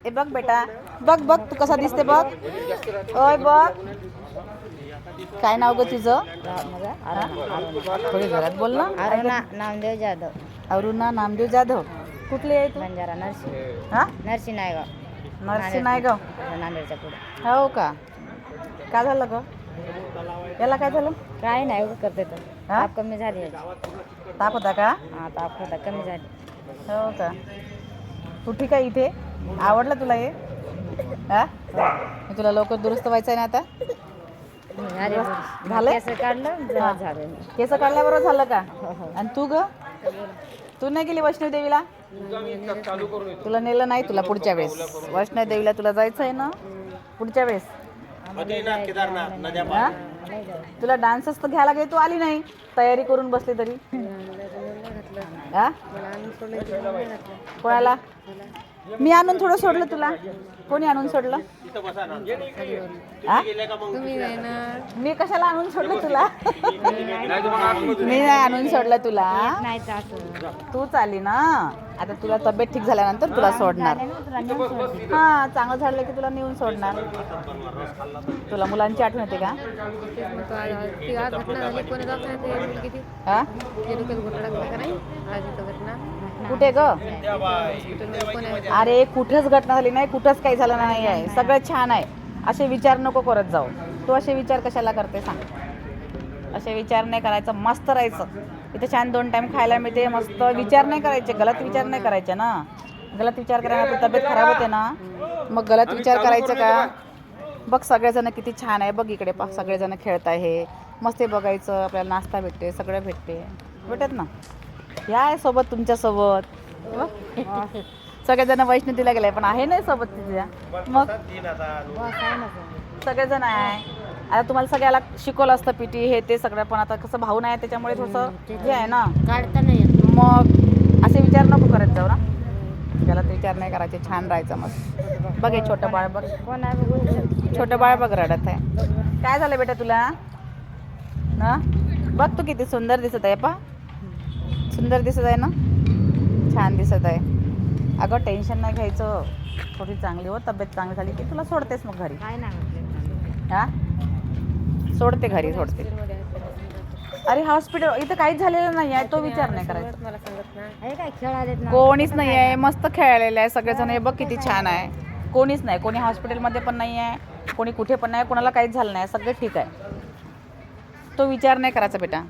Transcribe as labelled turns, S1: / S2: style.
S1: ए बघ बेटा. बघ बघ तू कसा दिसते बघ. ओय बघ. काय नाव ग तुझं? हा? थोडी घरात बोल ना.
S2: अरुणा नामदेव जाधव.
S1: अरुणा नामदेव जाधव. कुठली आहे तू?
S2: बंजारा नरसी
S1: हा?
S2: नरसी नायगाव
S1: नरसी नायगाव
S2: नांदेडच्या पुढे.
S1: हो का? काय झालं ग? याला काय झालं?
S2: काय नाही उभं करते तर
S1: हा?
S2: ताप कमी झाली.
S1: ताप होता का?
S2: हा ताप होता कमी झाली.
S1: हो का? तू ठीक आहे इथे? आवडलं तुला हे? हा? मी तुला लवकर दुरुस्त व्हायचं आहे ना आता?
S2: झाले
S1: झालं?
S2: केस काढलं जेव्हा झालं.
S1: केस काढल्याबरोबर झालं का?
S2: हो हो.
S1: आणि तू ग? तू नाही गेली वैष्णव देवीला तुला नेलं नाही तुला पुढच्या वेळेस. वैष्णव देवीला तुला जायचं आहे ना? पुढच्या वेळेस. हा? तुला डान्सच तर घ्यायला गेली तू आली नाही. तयारी करून बसली तरी. हा? कोणाला? मी आणून थोडं सोडलं तुला. कोणी आणून सोडलं? हा? मी कशाला आणून सोडलं तुला? मी नाही आणून सोडलं तुला
S2: नाही
S1: तूच आली ना? आता तुला तब्येत ठीक झाल्यानंतर तुला सोडणार. हा चांगलं झालं की तुला नेऊन सोडणार. तुला मुलांची आठवण येते का? हा? कुठे ग? अरे कुठेच घटना झाली नाही कुठंच काही झालं नाही आहे. सगळं छान आहे. असे विचार नको करत जाऊ. तू असे विचार कशाला करते सांग. असे विचार नाही करायचं मस्त राहायचं. इथे छान दोन टाइम खायला मिळते. मस्त विचार नाही करायचे. गलत विचार नाही करायचे ना. गलत विचार करायला आपली तब्येत खराब होते ना. मग गलत विचार करायचं का? बघ सगळेजण किती छान आहे. बघ इकडे पा सगळेजण खेळत आहे. मस्त बघायचं. आपल्याला नाश्ता भेटते सगळं भेटते. भेटत ना? या आहे सोबत तुमच्यासोबत. सगळेजण वैष्णवीला गेले पण आहे नाही सोबत तुझ्या मग. सगळेजण आहे. आता तुम्हाला सगळ्याला शिकवलं असतं पीटी हे ते सगळं पण आता कसं भाऊ नाही त्याच्यामुळे थोडंसं हे आहे ना.
S2: काढता नाही येत.
S1: मग असे विचार नको करत जाऊ ना. त्याला ते विचार नाही करायचे छान राहायचं मग. बघ हे छोटं बाळ बघ.
S2: कोण आहे बघू
S1: छोटं बाळ बघ रडत आहे. काय झालं बेटा तुला? ना? बघ तू किती सुंदर दिसत आहे पा सुंदर दिसत आहे ना? छान दिसत आहे. अगं टेन्शन नाही घ्यायचं. थोडी चांगली हो तब्येत चांगली झाली की तुला सोडतेस मग घरी.
S2: काय नाही
S1: हा? सोडते घरी सोडते. अरे हॉस्पिटल इथं काहीच झालेलं नाही आहे तो विचार नाही करायचा.
S2: मला सांगत नाही. हे काय खेळालेत ना?
S1: कोणीच नाही आहे मस्त खेळलेलं आहे सगळेजण हे बघ किती छान आहे. कोणीच नाही कोणी हॉस्पिटलमध्ये पण नाही आहे कोणी कुठे पण नाही कोणाला काहीच झालं नाही सगळं ठीक आहे. तो विचार नाही करायचा बेटा.